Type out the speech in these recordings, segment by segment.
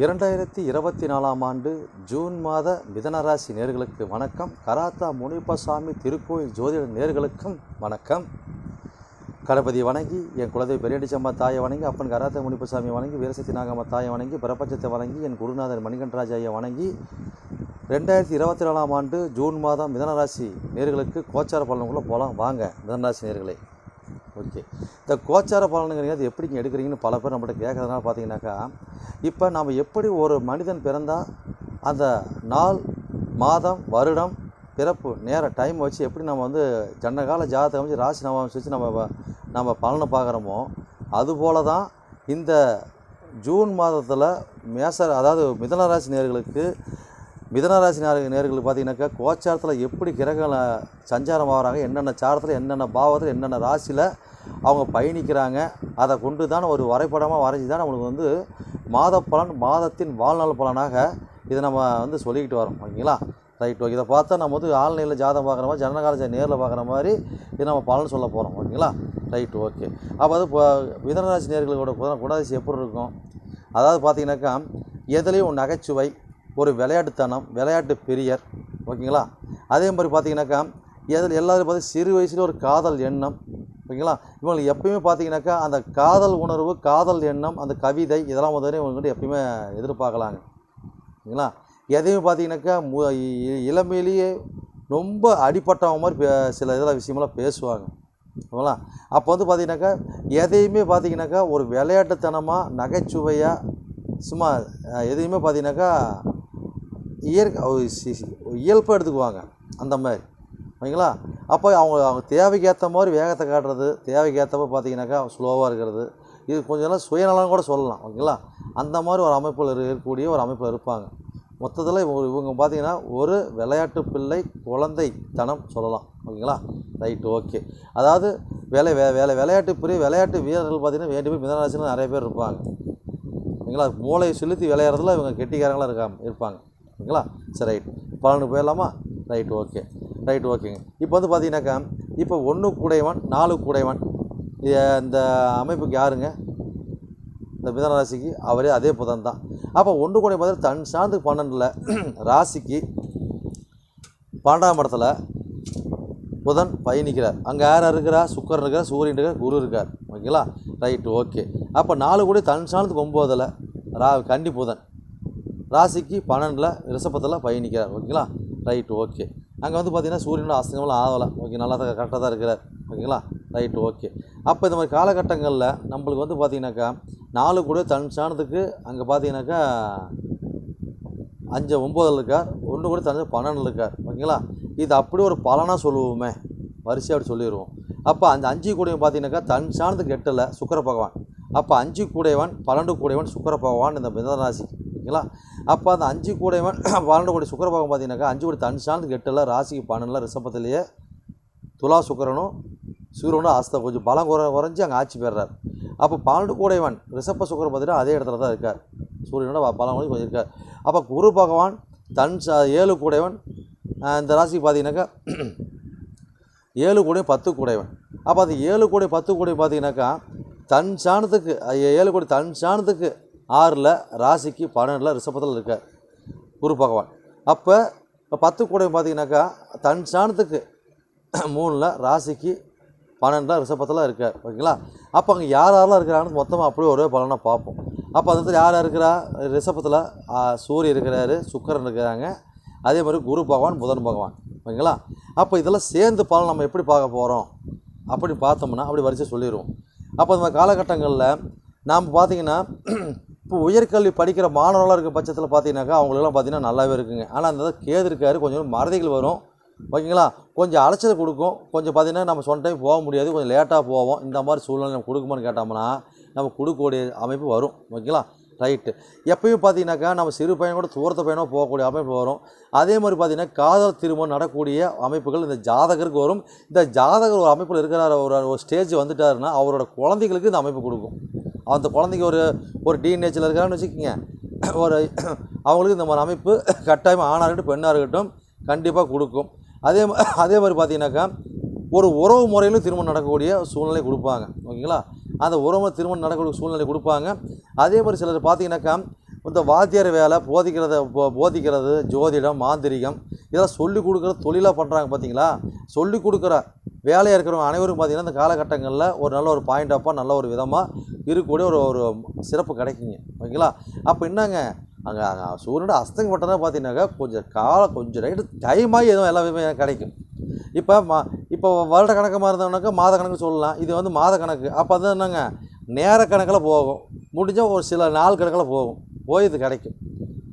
இரண்டாயிரத்தி இருபத்தி நாலாம் ஆண்டு ஜூன் மாத மிதனராசி நேர்களுக்கு வணக்கம். கராத்தா முனிப்பசாமி திருக்கோயில் ஜோதிட நேர்களுக்கும் வணக்கம். கணபதி வணங்கி என் குலதெய்வ பெரியடிச்சம்மா தாயை வணங்கி அப்பன் கராத்தா முனிப்பசாமி வணங்கி வீரசக்தி நாகம்மா தாயை வணங்கி பிரபஞ்சத்தை வணங்கி என் குருநாதன் மணிகண்டராஜ் ஐயா வணங்கி ரெண்டாயிரத்தி இருபத்தி நாலாம் ஆண்டு ஜூன் மாதம் மிதனராசி நேர்களுக்கு கோச்சார பலனுக்குள்ளே போகலாம் வாங்க மிதனராசி நேர்களே. ஓகே. இந்த கோச்சார பலனுங்கிறது அது எப்படிங்க எடுக்கிறீங்கன்னு பல பேர் நம்மகிட்ட கேட்குறதுனால பார்த்தீங்கன்னாக்கா இப்போ நாம் எப்படி ஒரு மனிதன் பிறந்தால் அந்த நாள் மாதம் வருடம் பிறப்பு நேர டைம் வச்சு எப்படி நம்ம வந்து ஜன்னகால ஜாதகம் வச்சு ராசி நவாம்சம் வச்சு நம்ம நம்ம பலனை பார்க்குறோமோ அதுபோல தான் இந்த ஜூன் மாதத்தில் மேச அதாவது மிதன ராசி நேர்களுக்கு மிதனராசி நேர நேர்களுக்கு பார்த்தீங்கன்னாக்கா கோச்சாரத்தில் எப்படி கிரகங்களை சஞ்சாரம் ஆகிறாங்க என்னென்ன சாரத்தில் என்னென்ன பாவத்தில் என்னென்ன ராசியில் அவங்க பயணிக்கிறாங்க. அதை கொண்டு தான் ஒரு வரைபடமாக வரைஞ்சி தான் நம்மளுக்கு வந்து மாத பலன் மாதத்தின் வாழ்நாள் பலனாக இதை நம்ம வந்து சொல்லிக்கிட்டு வரோம். ஓகேங்களா? Right okay. இதை பார்த்தா நம்ம வந்து ஆன்லைனில் ஜாதகம் பார்க்குற மாதிரி ஜனகால நேரில் பார்க்குற மாதிரி இது நம்ம பலன் சொல்ல போகிறோம் ஓகேங்களா? Right okay. அப்போ அது இப்போ மிதனராசி நேர்களோட குணாதிசி எப்படி இருக்கும்? அதாவது பார்த்தீங்கன்னாக்கா எதுலேயும் நகைச்சுவை ஒரு விளையாட்டுத்தனம் விளையாட்டு பிரியர். ஓகேங்களா? அதே மாதிரி பார்த்தீங்கன்னாக்கா எதில் எல்லாரும் பார்த்து சிறு வயசில் ஒரு காதல் எண்ணம் ஓகேங்களா? இவங்களுக்கு எப்பயுமே பார்த்தீங்கன்னாக்கா அந்த காதல் உணர்வு காதல் எண்ணம் அந்த கவிதை இதெல்லாம் வந்து இவங்க எப்பயுமே எதிர்பார்க்கலாங்க. ஓகேங்களா? எதையுமே பார்த்தீங்கன்னாக்கா மு இளமையிலேயே ரொம்ப அடிப்பட்டவங்க மாதிரி பே- சில இதில் விஷயமெல்லாம் பேசுவாங்க. ஓகேங்களா? அப்போ வந்து பார்த்தீங்கன்னாக்கா எதையுமே பார்த்தீங்கன்னாக்கா ஒரு விளையாட்டுத்தனமாக நகைச்சுவையாக சும்மா எதையுமே பார்த்தீங்கன்னாக்கா இயற்கை இயல்பாக எடுத்துக்குவாங்க. அந்த மாதிரி. ஓகேங்களா? அப்போ அவங்க அவங்க தேவைக்கு ஏற்ற மாதிரி வேகத்தை காட்டுறது தேவைக்கு ஏற்றப்போ மாதிரி பார்த்தீங்கன்னாக்கா ஸ்லோவாக இருக்கிறது. இது கொஞ்சம் எல்லாம் சுயநலம் கூட சொல்லலாம் ஓகேங்களா? அந்த மாதிரி ஒரு அமைப்பில் இருக்கக்கூடிய ஒரு அமைப்பில் இருப்பாங்க. மொத்தத்தில் இவங்க இவங்க பார்த்தீங்கன்னா ஒரு விளையாட்டு பிள்ளை குழந்தை தனம் சொல்லலாம் ஓகேங்களா? ரைட் ஓகே அதாவது வேலை வே வேலை விளையாட்டு பிரிய விளையாட்டு வீரர்கள் பார்த்தீங்கன்னா வேண்டி போய் மிதனராசியில் நிறைய பேர் இருப்பாங்க. ஓகேங்களா? மூளையை செலுத்தி விளையாடுறதுல இவங்க கெட்டிக்காரங்களாக இருக்காங்க இருப்பாங்க. ஓகேங்களா? சரி ரைட் பலனுக்கு போயிடலாமா? ரைட் ஓகே ரைட் ஓகேங்க இப்போ வந்து பார்த்தீங்கன்னாக்கா இப்போ ஒன்று கூடையவன் நாலு கூடையவன். இந்த அமைப்புக்கு யாருங்க? இந்த மிதன ராசிக்கு அவரே அதே புதன் தான். அப்போ ஒன்று கூடை மாதிரி தன் சார்ந்து பன்னெண்டில் ராசிக்கு பன்னெண்டாம் இடத்துல புதன் பயணிக்கிறார் அங்கே யார் இருக்கிறா? சுக்கரன் இருக்கிறார் சூரியன் இருக்கிறார் குரு இருக்கார் ஓகேங்களா? Right okay. அப்போ நாலு கூட தன் சாணத்துக்கு ஒம்போதில் ரா கண்டி புதன். ராசிக்கு பன்னெண்டில் ரிஷபத்தில் பயணிக்கிறார் ஓகேங்களா? Right okay. அங்கே வந்து பார்த்தீங்கன்னா சூரியனோட அஸ்தங்கமெல்லாம் ஆகலை. ஓகே நல்லா தான் கரெக்டாக தான் இருக்கிறார். ஓகேங்களா? ரைட்டு ஓகே அப்போ இந்த மாதிரி காலகட்டங்களில் நம்மளுக்கு வந்து பார்த்திங்கனாக்கா நாலு கூட தன் சாணத்துக்கு அங்கே பார்த்தீங்கன்னாக்கா அஞ்சு ஒம்போதில் இருக்கார். ஒன்று கூட தனது பன்னெண்டில் இருக்கார். ஓகேங்களா? இது அப்படியே ஒரு பலனாக சொல்லுவோமே. வரிசையாக அப்படி சொல்லிடுவோம். அப்போ அந்த அஞ்சு கூடையும் பார்த்தீங்கன்னாக்கா தன் சாணத்துக்கு எட்டில் சுக்கர பகவான். அப்போ அஞ்சு கூடையவன் பன்னெண்டு கூடையவன் சுக்கர பகவான் இந்த மிதனராசி ஓகேங்களா? அப்போ அந்த அஞ்சு கூடையவன் பன்னெண்டு கூடை சுக்கிர பார்த்தீங்கன்னாக்கா அஞ்சு கூட தன் சாணத்துக்கு எட்டில் ராசிக்கு பன்னெண்டில் ரிஷபத்திலேயே துலா சுக்கிரனும் சூரியனும் ஆஸ்தா கொஞ்சம் பலம் குறை குறைஞ்சி அங்கே ஆட்சி பெறுறார் அப்போ பன்னெண்டு கூடையவன் ரிஷப்ப சுக்கரன் பார்த்தீங்கன்னா அதே இடத்துல தான் இருக்கார். சூரியனோட பலம் குறைஞ்சி கொஞ்சம் இருக்கார் அப்போ குரு பகவான் தன் ஏழு கூடையவன் இந்த ராசிக்கு பார்த்தீங்கன்னாக்கா ஏழு கூடை பத்து கூடையவன். அப்போ அந்த ஏழு கூடை பத்து கூடை பார்த்தீங்கன்னாக்கா தன் சாணத்துக்கு ஏழு கோடி தன் சாணத்துக்கு ஆறில் ராசிக்கு பன்னெண்டில் ரிஷபத்தில் இருக்கார் குரு பகவான். அப்போ இப்போ பத்து கூடையும் பார்த்தீங்கன்னாக்கா தன் சாணத்துக்கு மூணில் ராசிக்கு பன்னெண்டில் ரிஷபத்தில் இருக்கார் ஓகேங்களா? அப்போ அங்கே யார் யாரெல்லாம் இருக்கிறாங்கன்னு மொத்தமாக அப்படியே ஒரே பலனாக பார்ப்போம் அப்போ அந்த இடத்துல யார் இருக்கிறா? ரிஷபத்தில் சூரியன் இருக்கிறாரு சுக்கரன் இருக்கிறாங்க. அதே மாதிரி குரு பகவான் புதன் பகவான். ஓகேங்களா? அப்போ இதெல்லாம் சேர்ந்து பலன் நம்ம எப்படி பார்க்க போகிறோம் அப்படி பார்த்தோம்னா அப்படி வரிசை சொல்லிடுவோம் அப்போ இந்த காலகட்டங்களில் நாம் பார்த்திங்கன்னா இப்போ உயர்கல்வி படிக்கிற மாணவர்களாக இருக்க பட்சத்தில் பார்த்தீங்கன்னாக்கா அவங்களுக்குலாம் பார்த்தீங்கன்னா நல்லாவே இருக்குங்க. ஆனால் அந்த கேது இருக்காரு கொஞ்சம் மறதிகள் வரும். ஓகேங்களா? கொஞ்சம் அலைச்சல் கொடுக்கும். கொஞ்சம் பார்த்தீங்கன்னா நம்ம சொன்ன டைம் போக முடியாது. கொஞ்சம் லேட்டாக போவோம். இந்த மாதிரி சூழ்நிலை நம்ம கொடுக்குமான்னு கேட்டோம்னா நம்ம கொடுக்கக்கூடிய அமைப்பு வரும். ஓகேங்களா? ரைட்டு எப்பயும் பார்த்தீங்கன்னாக்கா நம்ம சிறு பையன் கூட தூரத்த பையனோ போகக்கூடிய அமைப்பு வரும். அதே மாதிரி பார்த்தீங்கன்னா காதல் திருமணம் நடக்கக்கூடிய அமைப்புகள் இந்த ஜாதகருக்கு வரும். இந்த ஜாதகர் ஒரு அமைப்பில் இருக்கிற ஒரு ஒரு ஸ்டேஜ் வந்துட்டாருன்னா அவரோட குழந்தைகளுக்கு இந்த அமைப்பு கொடுக்கும். அந்த குழந்தைக்கு ஒரு ஒரு டிஎன்ஏச்சில் இருக்கான்னு வச்சுக்கோங்க. ஒரு அவங்களுக்கு இந்த மாதிரி அமைப்பு கட்டாயமாக ஆணாக இருக்கட்டும் பெண்ணாக இருக்கட்டும் கண்டிப்பாக கொடுக்கும். அதே அதே மாதிரி பார்த்தீங்கன்னாக்கா ஒரு உறவு முறையிலும் திருமணம் நடக்கக்கூடிய சூழ்நிலை கொடுப்பாங்க. ஓகேங்களா? அந்த உறவு திருமணம் நடக்கக்கூடிய சூழ்நிலை கொடுப்பாங்க. அதே மாதிரி சிலர் பார்த்தீங்கன்னாக்கா இந்த வாத்தியார் வேலை போதிக்கிறத போதிக்கிறது ஜோதிடம் மாந்திரிகம் இதெல்லாம் சொல்லிக் கொடுக்குற தொழிலாக பண்ணுறாங்க பார்த்தீங்களா சொல்லிக் கொடுக்குற வேலையாக இருக்கிறவங்க அனைவரும் பார்த்தீங்கன்னா இந்த காலகட்டங்களில் ஒரு நல்ல ஒரு பாயிண்ட் ஆஃபாக நல்ல ஒரு விதமாக இருக்கக்கூடிய ஒரு ஒரு சிறப்பு கிடைக்குங்க. ஓகேங்களா? அப்போ என்னங்க? அங்கே அங்கே சூரியனோட அஸ்தங்க மட்டும்தான் பார்த்தீங்கன்னாக்கா கொஞ்சம் காலம் கொஞ்சம் ரைட்டு டைமாகி எதுவும் எல்லாமே கிடைக்கும். இப்போ மா இப்போ வருட கணக்கமாக இருந்தோம்னாக்கா மாத கணக்கு சொல்லலாம். இது வந்து மாத கணக்கு. அப்போ அது என்னங்க? நேர கணக்கில் போகும். முடிஞ்சால் ஒரு சில நாள் கணக்கில் போகும். போய் இது கிடைக்கும்.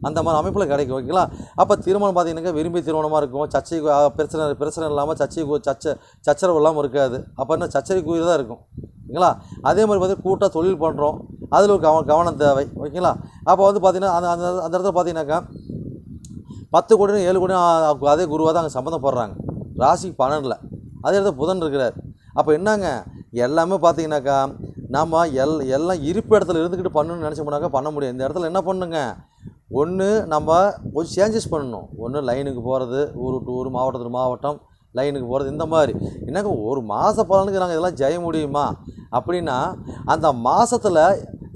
அந்த மாதிரி அமைப்பில் கிடைக்கும். ஓகேங்களா? அப்போ திருமணம் பார்த்தீங்கன்னாக்கா விரும்பி திருமணமாக இருக்கும். சர்ச்சை பிரச்சனை பிரச்சனை இல்லாமல் சர்ச்சை கு- சச்ச சச்சரவு இல்லாமல் இருக்காது. அப்போ என்ன? சச்சரை குயிர் தான் இருக்கும். ஓகேங்களா? அதே மாதிரி பார்த்தீங்கன்னா கூட்டாக தொழில் பண்ணுறோம் அதில் ஒரு கவனம் கவனம் தேவை. ஓகேங்களா? அப்போ வந்து பார்த்திங்கன்னா அந்த அந்த அந்த இடத்துல பார்த்தீங்கன்னாக்கா பத்து கோடி ஏழு கோடி அதே குருவாக தான் அங்கே சம்மந்தம் போடுறாங்க. ராசிக்கு பன்னெண்டில். அதே இடத்துல புதன் இருக்கிறார். அப்போ என்னங்க? எல்லாமே பார்த்தீங்கன்னாக்கா நம்ம எல் எல்லாம் இருப்பு இடத்துல இருந்துக்கிட்டு பண்ணணும்னு நினச்சோம்னாக்கா பண்ண முடியும் இந்த இடத்துல என்ன பண்ணுங்க ஒன்று நம்ம கொஞ்சம் சேஞ்சஸ் பண்ணணும். ஒன்று லைனுக்கு போகிறது ஊர் விட்டு ஊர் மாவட்டத்துக்கு மாவட்டம் லைனுக்கு போகிறது இந்த மாதிரி. என்னங்க ஒரு மாத பலனுக்கு நாங்கள் இதெல்லாம் ஜெய முடியுமா? அப்படின்னா அந்த மாதத்தில்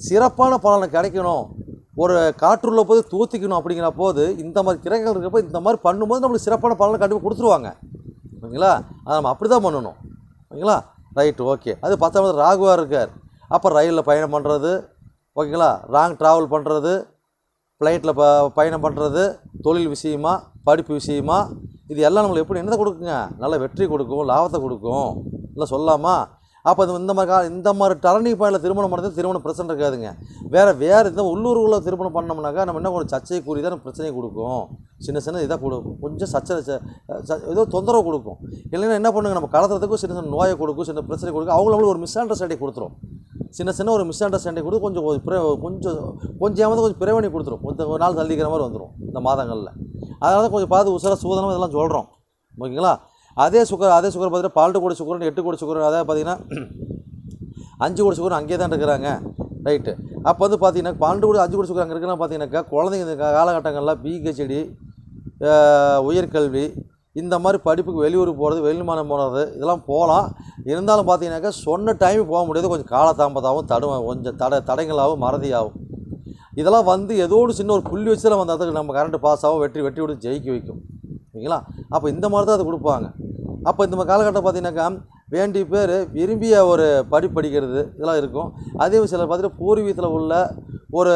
சிறப்பான பலனை கிடைக்கணும். ஒரு காற்றுள்ள போது தூத்திக்கணும் அப்படிங்கிற போது இந்த மாதிரி கிரகங்கள் இருக்கிறப்போ இந்த மாதிரி பண்ணும்போது நம்மளுக்கு சிறப்பான பலனை கண்டிப்பாக கொடுத்துருவாங்க. ஓகேங்களா அதை நம்ம அப்படி தான் பண்ணணும். ஓகேங்களா ரைட் ஓகே அது பத்தாவது ராகுவா இருக்கார். அப்போ ரயிலில் பயணம் பண்ணுறது ஓகேங்களா? ராங் ட்ராவல் பண்ணுறது ஃப்ளைட்டில் ப பயணம் பண்ணுறது தொழில் விஷயமா படிப்பு விஷயமா இது எல்லாம் நம்மளுக்கு எப்படி என்னதை கொடுக்குங்க? நல்ல வெற்றி கொடுக்கும் லாபத்தை கொடுக்கும். இல்லை சொல்லாமா அப்போ அது இந்த மாதிரி கா இந்த மாதிரி டரணி பாயில் திருமணம் பண்ணுறது திருமணம் பிரச்சனை இருக்காதுங்க. வேறு வேறு இந்த உள்ளூருக்குள்ளே திருமணம் பண்ணோம்னாக்கா நம்ம என்ன கொஞ்சம் சர்ச்சையை கூறி தான் பிரச்சனையை கொடுக்கும். சின்ன சின்ன இதாக கொடுக்கும் கொஞ்சம் சச்சை ச- ச- ஏதோ தொந்தரவு கொடுக்கும். இல்லைன்னா என்ன பண்ணுங்க நம்ம கலத்துறதுக்கும் சின்ன சின்ன நோயை கொடுக்கும் சின்ன பிரச்சனை கொடுக்கும் அவங்களும் ஒரு மிஸ் அண்டர்ஸ்டாண்டிங் கொடுத்துரும். சின்ன சின்ன ஒரு மிஸ் அண்டர்ஸ்டாண்டிங் கொடுத்து கொஞ்சம் கொஞ்சம் பிர கொஞ்சம் கொஞ்சம் ஏமாந்து கொஞ்சம் பிரவணி கொடுத்துரும். கொஞ்சம் ஒரு நாள் தள்ளிக்கிற மாதிரி வந்துடும் இந்த மாதங்களில். அதனால தான் கொஞ்சம் பார்த்து உசர சூதனம் இதெல்லாம் சொல்கிறோம் ஓகேங்களா? அதே சுகர் அதே சுகர் பார்த்தீங்கன்னா பன்னெண்டு கோடி சுகர் எட்டு கோடி சுகர் அதாவது பார்த்தீங்கன்னா அஞ்சு கோடி சுகர் அங்கேயே தான் இருக்கிறாங்க. ரைட்டு அப்போ வந்து பார்த்தீங்கன்னா பன்னெண்டு கோடி அஞ்சு கோடி சுகர் அங்கே இருக்குன்னா பார்த்தீங்கன்னாக்கா குழந்தைங்க இந்த காலகட்டங்களில் பிஹெச்டி உயர்கல்வி இந்த மாதிரி படிப்புக்கு வெளியூர் போகிறது வெளிமாநிலம் போகிறது இதெல்லாம் போகலாம். இருந்தாலும் பார்த்தீங்கன்னாக்கா சொன்ன டைம் போக முடியாது. கொஞ்சம் காலதாமதாகவும் தடு கொஞ்சம் தடை தடைகளாகவும் மறதியாகும் இதெல்லாம் வந்து ஏதோ ஒரு சின்ன ஒரு புள்ளி வச்சு தான் வந்து அதுக்கு நம்ம கரண்ட்டு பாஸ் ஆகும் வெற்றி வெற்றி விட்டு ஜெயிக்க வைக்கும். ஓகேங்களா அப்போ இந்த மாதிரி தான் அது கொடுப்பாங்க. அப்போ இந்த மாதிரி காலகட்டம் பார்த்தீங்கன்னாக்கா வேண்டிய பேர் விரும்பிய ஒரு படி படிக்கிறது இதெல்லாம் இருக்கும். அதே சிலர் பார்த்தீங்கன்னா பூர்வீகத்தில் உள்ள ஒரு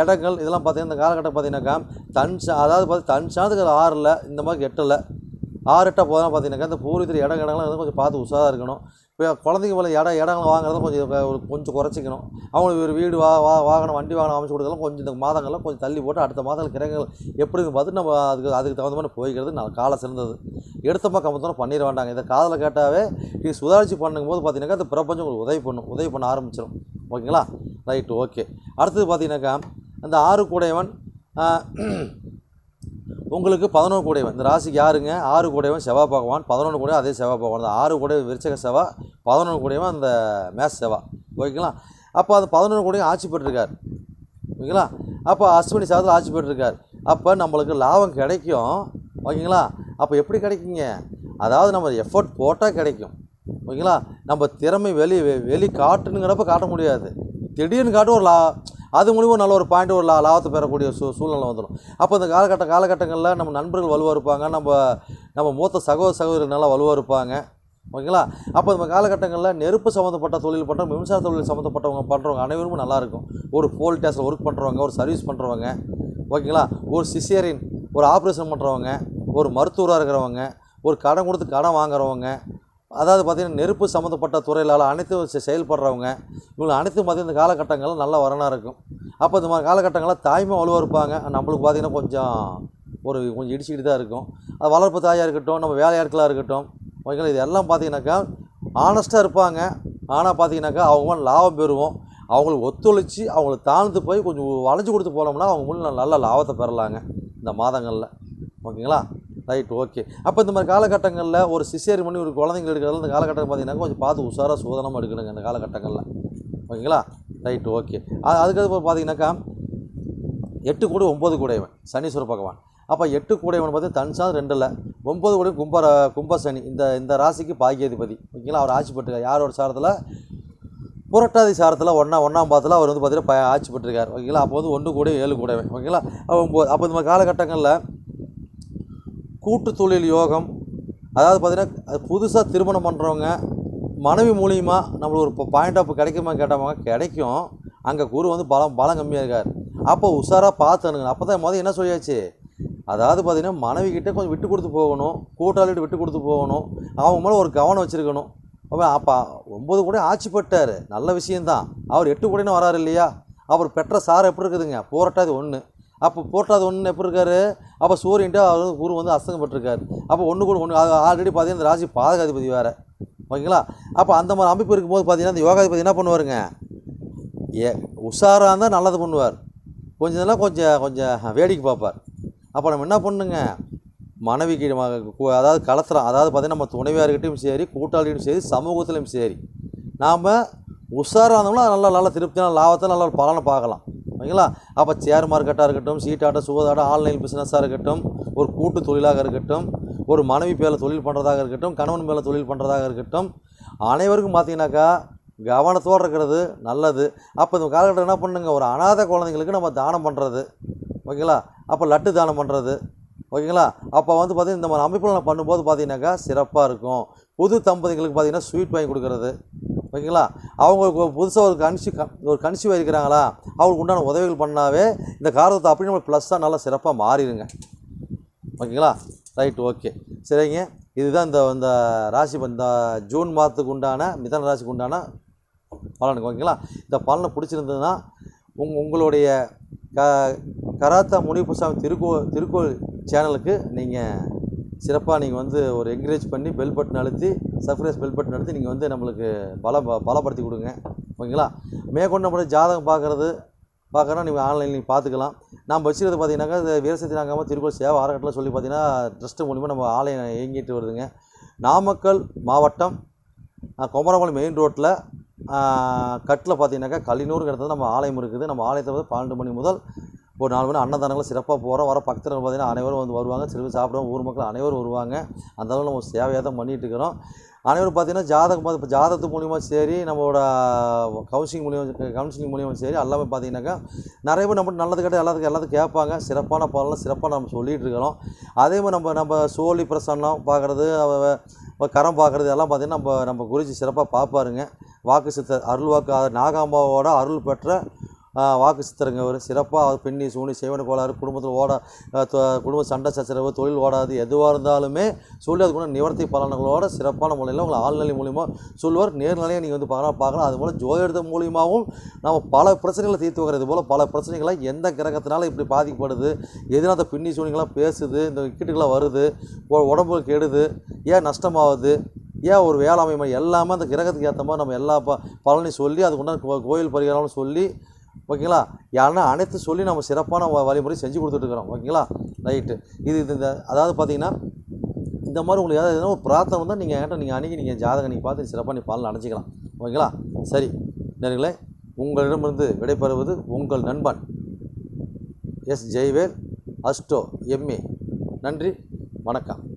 இடங்கள் இதெல்லாம் பார்த்தீங்கன்னா இந்த காலகட்டம் பார்த்தீங்கன்னாக்கா தன் சா அதாவது பார்த்து தன் சார்ந்துக்கிற ஆறில் இந்த மாதிரி எட்டில் ஆறு எட்டாக போதெல்லாம் பார்த்தீங்கன்னாக்கா இந்த பூர்வீகத்தில் இடம் இடங்கள்லாம் கொஞ்சம் பார்த்து உஷாராக இருக்கணும். இப்போ குழந்தைங்க போல இடம் இடங்கள் வாங்குறத கொஞ்சம் ஒரு கொஞ்சம் குறைச்சிக்கணும். அவங்களுக்கு ஒரு வீடு வா வா வாகனம் வண்டி வாகனம் அமைச்சு கொடுத்ததெல்லாம் கொஞ்சம் இந்த மாதங்கள்லாம் கொஞ்சம் தள்ளி போட்டு அடுத்த மாதங்கள் கிரகங்கள் எப்படின்னு பார்த்து நம்ம அதுக்கு அதுக்கு தகுந்த மாதிரி போய்க்கிறது நான் காலம் சிறந்தது. எடுத்த பக்கம் கம்பத்தோட பண்ணிட வேண்டாங்க. இதை காதில் கேட்டாவே இது சுதாரிச்சு பண்ணும்போது பார்த்தீங்கன்னாக்கா இந்த பிரபஞ்சம் உங்களுக்கு உதவி பண்ணும் உதவி பண்ண ஆரம்பிச்சிடும் ஓகேங்களா? Right okay. அடுத்தது பார்த்தீங்கன்னாக்கா அந்த ஆறு கூடையவன் உங்களுக்கு பதினொன்று கூடைவன் இந்த ராசிக்கு யாருங்க? ஆறு கூடைவன் செவ்வாய் பகவான் பதினொன்று கூடையவன் அதே செவ்வாய் பகவான் அந்த ஆறு கூடையவன் விருச்சக செவ்வாய் பதினொன்று கூடையவன் அந்த மேஸ் செவ்வாய். ஓகேங்களா? அப்போ அது பதினொன்று கூடையும் ஆட்சி பெற்றிருக்கார். ஓகேங்களா? அப்போ அஸ்வினி சாதத்தில் ஆட்சி பெற்றிருக்கார். அப்போ நம்மளுக்கு லாபம் கிடைக்கும். ஓகேங்களா? அப்போ எப்படி கிடைக்குங்க? அதாவது நம்ம எஃபர்ட் போட்டால் கிடைக்கும். ஓகேங்களா? நம்ம திறமை வெளி வெ- வெளி காட்டுனுங்கிறப்ப காட்ட முடியாது. திடீர்னு காட்டும் ஒரு லா அது மூலிமா நல்ல ஒரு பாயிண்ட் ஒரு லா லாபத்தை பெறக்கூடிய சூ சூழ்நிலை வந்துடும். அப்போ இந்த காலகட்ட காலகட்டங்களில் நம்ம நண்பர்கள் வலுவாக இருப்பாங்க நம்ம நம்ம மூத்த சகோதர சகோதரிகள் நல்லா வலுவாக இருப்பாங்க. ஓகேங்களா? அப்போ இந்த காலகட்டங்களில் நெருப்பு சம்மந்தப்பட்ட தொழில் பண்ணுறவங்க மின்சார தொழில் சம்மந்தப்பட்டவங்க பண்ணுறவங்க அனைவரும் நல்லாயிருக்கும் ஒரு போல் டேஸில் ஒர்க் பண்ணுறவங்க ஒரு சர்வீஸ் பண்ணுறவங்க ஓகேங்களா? ஒரு சிசியரின் ஒரு ஆப்ரேஷன் பண்ணுறவங்க ஒரு மருத்துவராக இருக்கிறவங்க ஒரு கடன் கொடுத்து கடன் வாங்குறவங்க அதாவது பார்த்திங்கன்னா நெருப்பு சம்மந்தப்பட்ட துறையிலால் அனைத்து செயல்படுறவங்க இவங்க அனைத்தும் பார்த்திங்கன்னா இந்த காலகட்டங்களும் நல்ல வரனாக இருக்கும். அப்போ இந்த மாதிரி காலகட்டங்களில் தாய்மை வலுவாக இருப்பாங்க. நம்மளுக்கு பார்த்திங்கன்னா கொஞ்சம் ஒரு கொஞ்சம் இடிச்சுக்கிட்டு தான் இருக்கும். அது வளர்ப்பு தாயாக இருக்கட்டும் நம்ம வேலையாட்களாக இருக்கட்டும் ஓகேங்களா? இது எல்லாம் பார்த்தீங்கன்னாக்கா ஆனஸ்ட்டாக இருப்பாங்க. ஆனால் பார்த்தீங்கன்னாக்கா அவங்க லாபம் பெறுவோம். அவங்களுக்கு ஒத்துழைச்சி அவங்கள தாழ்ந்து போய் கொஞ்சம் வளைஞ்சு கொடுத்து போனோம்னா அவங்க முன்ன நல்ல லாபத்தை பெறலாங்க இந்த மாதங்களில். ஓகேங்களா? ரைட் ஓகே அப்போ இந்த மாதிரி காலகட்டங்களில் ஒரு சிசேரி பண்ணி ஒரு குழந்தைங்க எடுக்கிறது இந்த காலகட்டம் பார்த்தீங்கன்னா கொஞ்சம் பார்த்து உஷாராக சூதனமாக எடுக்கணுங்க இந்த காலகட்டங்களில். ஓகேங்களா? ரைட் ஓகே அதுக்கடுத்து பார்த்தீங்கன்னாக்கா எட்டு கூட ஒம்பது கூடையவன் சனீஸ்வர பகவான். அப்போ எட்டு கூடையவன் பார்த்து தன்சாத் ரெண்டில் ஒம்பது கூட கும்ப கும்ப சனி இந்த இந்த ராசிக்கு பாக்கியாதிபதி. ஓகேங்களா? அவர் ஆட்சி பெற்றுக்கார் யாரோட சாரத்தில்? புரட்டாதி சாரத்தில் ஒன்றா ஒன்றாம் பாதத்தில் அவர் வந்து பார்த்தீங்கன்னா ஆட்சி பெற்றிருக்கார். ஓகேங்களா? அப்போ வந்து ஒன்று கூட ஏழு கூடவே ஓகேங்களா? அப்போ அப்போ இந்த மாதிரி காலகட்டங்களில் கூட்டு தொழில் யோகம். அதாவது பார்த்திங்கன்னா புதுசாக திருமணம் பண்ணுறவங்க மனைவி மூலிமா நம்மளுக்கு ஒரு பாயிண்ட் ஆஃப் கிடைக்குமா கேட்டவங்க கிடைக்கும். அங்கே குரு வந்து பலம் பலம் கம்மியாக இருக்கார். அப்போ உஷாராக பார்த்துனுங்க அப்போ தான் முதல் என்ன சொல்லியாச்சு? அதாவது பார்த்தீங்கன்னா மனைவி கொஞ்சம் விட்டு கொடுத்து போகணும். கூட்டாளிகிட்ட விட்டு கொடுத்து போகணும். அவங்க மேலே ஒரு கவனம் வச்சுருக்கணும். அப்போ அப்பா ஒம்பது கூட ஆட்சி பட்டார். நல்ல விஷயந்தான் அவர் எட்டு கூடன்னு வராரு இல்லையா? அவர் பெற்ற சார் எப்படி இருக்குதுங்க? போராட்டாது ஒன்று அப்போ போட்டாத ஒன்று எப்படி இருக்காரு? அப்போ சூரியன்ட்டு அவர் வந்து குரு வந்து அஸ்தங்கம் அப்போ ஒன்று கூட ஒன்று ஆல்ரெடி பார்த்தீங்கன்னா இந்த ராசி பாதகாதிபதி வேறு. ஓகேங்களா? அப்போ அந்த மாதிரி அமைப்பு இருக்கும்போது பார்த்தீங்கன்னா இந்த யோகாதிபதி என்ன பண்ணுவாருங்க? ஏ உஷாராக இருந்தால் நல்லது பண்ணுவார். கொஞ்சம் இதெல்லாம் கொஞ்சம் கொஞ்சம் வேடிக்கை பார்ப்பார். அப்போ நம்ம என்ன பண்ணுங்க? மனைவி கீழமாக அதாவது கலத்துறோம். அதாவது பார்த்தீங்கன்னா நம்ம துணைவியார்கிட்டையும் சரி கூட்டாளிகிட்டையும் சரி சமூகத்திலையும் சரி. நாம் உஷாராக இருந்தோம்னா நல்லா நல்ல திருப்தியான லாபத்தை நல்ல ஒரு பலனை பார்க்கலாம். ஓகேங்களா அப்போ சேர் மார்க்கெட்டாக இருக்கட்டும் சீட்டாட்டம் சுவதாட்டம் ஆன்லைன் பிஸ்னஸாக இருக்கட்டும் ஒரு கூட்டு தொழிலாக இருக்கட்டும் ஒரு மனைவி பேரில் தொழில் பண்ணுறதாக இருக்கட்டும் கணவன் மேலே தொழில் பண்ணுறதாக இருக்கட்டும் அனைவருக்கும் பார்த்தீங்கன்னாக்கா கவனத்தோடு இருக்கிறது நல்லது. அப்போ இந்த காலகட்டம் என்ன பண்ணுங்க? ஒரு அனாதை குழந்தைங்களுக்கு நம்ம தானம் பண்ணுறது ஓகேங்களா? அப்போ லட்டு தானம் பண்ணுறது ஓகேங்களா? அப்போ வந்து பார்த்திங்கன்னா இந்த மாதிரி அமைப்பில் நான் பண்ணும்போது பார்த்தீங்கன்னாக்கா சிறப்பாக இருக்கும். புது தம்பதிகளுக்கு பார்த்தீங்கன்னா ஸ்வீட் வாங்கி கொடுக்குறது. ஓகேங்களா? அவங்களுக்கு புதுசாக ஒரு கன்சி ஒரு கன்சீவ் இருக்கிறாங்களா அவங்களுக்கு உண்டான உதவிகள் பண்ணாவே இந்த காரத்தை அப்படி நம்ம ப்ளஸ்ஸாக நல்லா சிறப்பாக மாறிடுங்க. ஓகேங்களா? ரைட் ஓகே சரிங்க. இதுதான் இந்த இந்த ராசி இந்த ஜூன் மாதத்துக்கு உண்டான மிதன ராசிக்கு உண்டான பலனுக்கு ஓகேங்களா? இந்த பலனை பிடிச்சிருந்ததுன்னா உங் உங்களுடைய க கராத்தா முனிப்புசாமி திருக்கோ திருக்கோள் சேனலுக்கு நீங்கள் சிறப்பாக நீங்கள் வந்து ஒரு என்கரேஜ் பண்ணி பெல் பட்டன் அழுத்தி சப்ஸ்கிரைப் பெல் பட்டன் அழுத்தி நீங்கள் வந்து நம்மளுக்கு பல பலப்படுத்தி கொடுங்க. ஓகேங்களா? மேற்கொண்டு நம்மளுடைய ஜாதகம் பார்க்குறது பார்க்குறோம் நீங்கள் ஆன்லைனில் நீங்கள் பார்த்துக்கலாம். நம்ம வச்சுக்கிறது பார்த்தீங்கன்னாக்கா இந்த வீரசக்தி நாங்காமல் திருக்கோள் சேவை அறக்கட்டளை சொல்லி பார்த்தீங்கன்னா ட்ரஸ்ட்டு மூலிமா நம்ம ஆலயம் இயங்கிட்டு வருதுங்க. நாமக்கல் மாவட்டம் அஹ், மெயின் ரோட்டில் கட்டில் பார்த்தீங்கன்னாக்கா கலினூர் இடத்துல நம்ம ஆலயம் இருக்குது. நம்ம ஆலயத்தில் வந்து பன்னெண்டு மணி முதல் ஒரு நாலு மணி அன்னதானங்கள் சிறப்பாக போகிறோம் வர பக்தர்கள் பார்த்தீங்கன்னா அனைவரும் வந்து வருவாங்க. சிறுவி சாப்பிடுவோம் ஊர் மக்கள் அனைவரும் வருவாங்க. அந்த அளவு நம்ம சேவையாக தான் பண்ணிகிட்டு இருக்கிறோம். அனைவரும் பார்த்தீங்கன்னா ஜாதகம் பார்த்து இப்போ ஜாதகத்து மூலிமா சரி நம்மளோட கவுன்சிலிங் மூலியமாக கவுன்சிலிங் மூலியமாக சரி எல்லாமே பார்த்தீங்கன்னாக்கா நிறைய பேர் நம்ம நல்லது கேட்டால் எல்லாத்துக்கும் எல்லாத்துக்கும் கேட்பாங்க. சிறப்பான பலனை சிறப்பாக நம்ம சொல்லிகிட்டு இருக்கிறோம். அதே மாதிரி நம்ம நம்ம சோழி பிரசன்னம் பார்க்குறது கரம் பார்க்குறது எல்லாம் பார்த்தீங்கன்னா நம்ம நம்ம குருஜி சிறப்பாக பார்ப்பாருங்க வாக்கு சித்த அருள் வாக்கு நாகாம்பாவோட அருள் பெற்ற வாக்கு சித்தருங்க அவர் சிறப்பாக பெண்ணி சூனி செய்வன கோளாறு குடும்பத்தில் ஓட குடும்ப சண்டை சச்சரவு தொழில் ஓடாது எதுவாக இருந்தாலுமே சொல்லி அதுக்குள்ள நிவர்த்தி பலன்களோட சிறப்பான முறையில் உங்களை ஆழ்நிலை மூலிமா சொல்லுவார். நேர்நிலையாக நீங்கள் வந்து பார்க்கலாம் பார்க்கலாம். அது போல் ஜோதிடத்து மூலியமாகவும் நம்ம பல பிரச்சனைகளை தீர்த்து வைக்கிறது. போல் பல பிரச்சனைகளை எந்த கிரகத்தினால இப்படி பாதிக்கப்படுது எதனால அந்த பின்னி சூனிகளாம் பேசுது இந்த விக்கெட்டுகளாக வருது உடம்பு கெடுது ஏன் நஷ்டமாகுது ஏன் ஒரு வேளாண்மை எல்லாமே அந்த கிரகத்துக்கு ஏற்ற மாதிரி நம்ம எல்லா ப பலனையும் சொல்லி அதுக்குண்டான கோ- கோயில் பரிகாரம்னு சொல்லி ஓகேங்களா? யாருன்னா அனைத்து சொல்லி நம்ம சிறப்பான வ- வழிமுறை செஞ்சு கொடுத்துட்ருக்குறோம் ஓகேங்களா? ரைட்டு இது இது இந்த அதாவது பார்த்தீங்கன்னா இந்த மாதிரி உங்களுக்கு ஏதாவது எதனா ஒரு பிரார்த்தனை வந்தால் நீங்கள் என்கிட்ட நீங்கள் அணுகி நீங்கள் ஜாதகம் நீங்கள் பார்த்து சிறப்பாக நீ பலன் அடைச்சிக்கலாம் ஓகேங்களா? சரி. நேர்களே உங்களிடமிருந்து விடைபெறுவது உங்கள் நண்பன் எஸ். ஜெய்வேல் அஸ்டோ எம்ஏ நன்றி. வணக்கம்.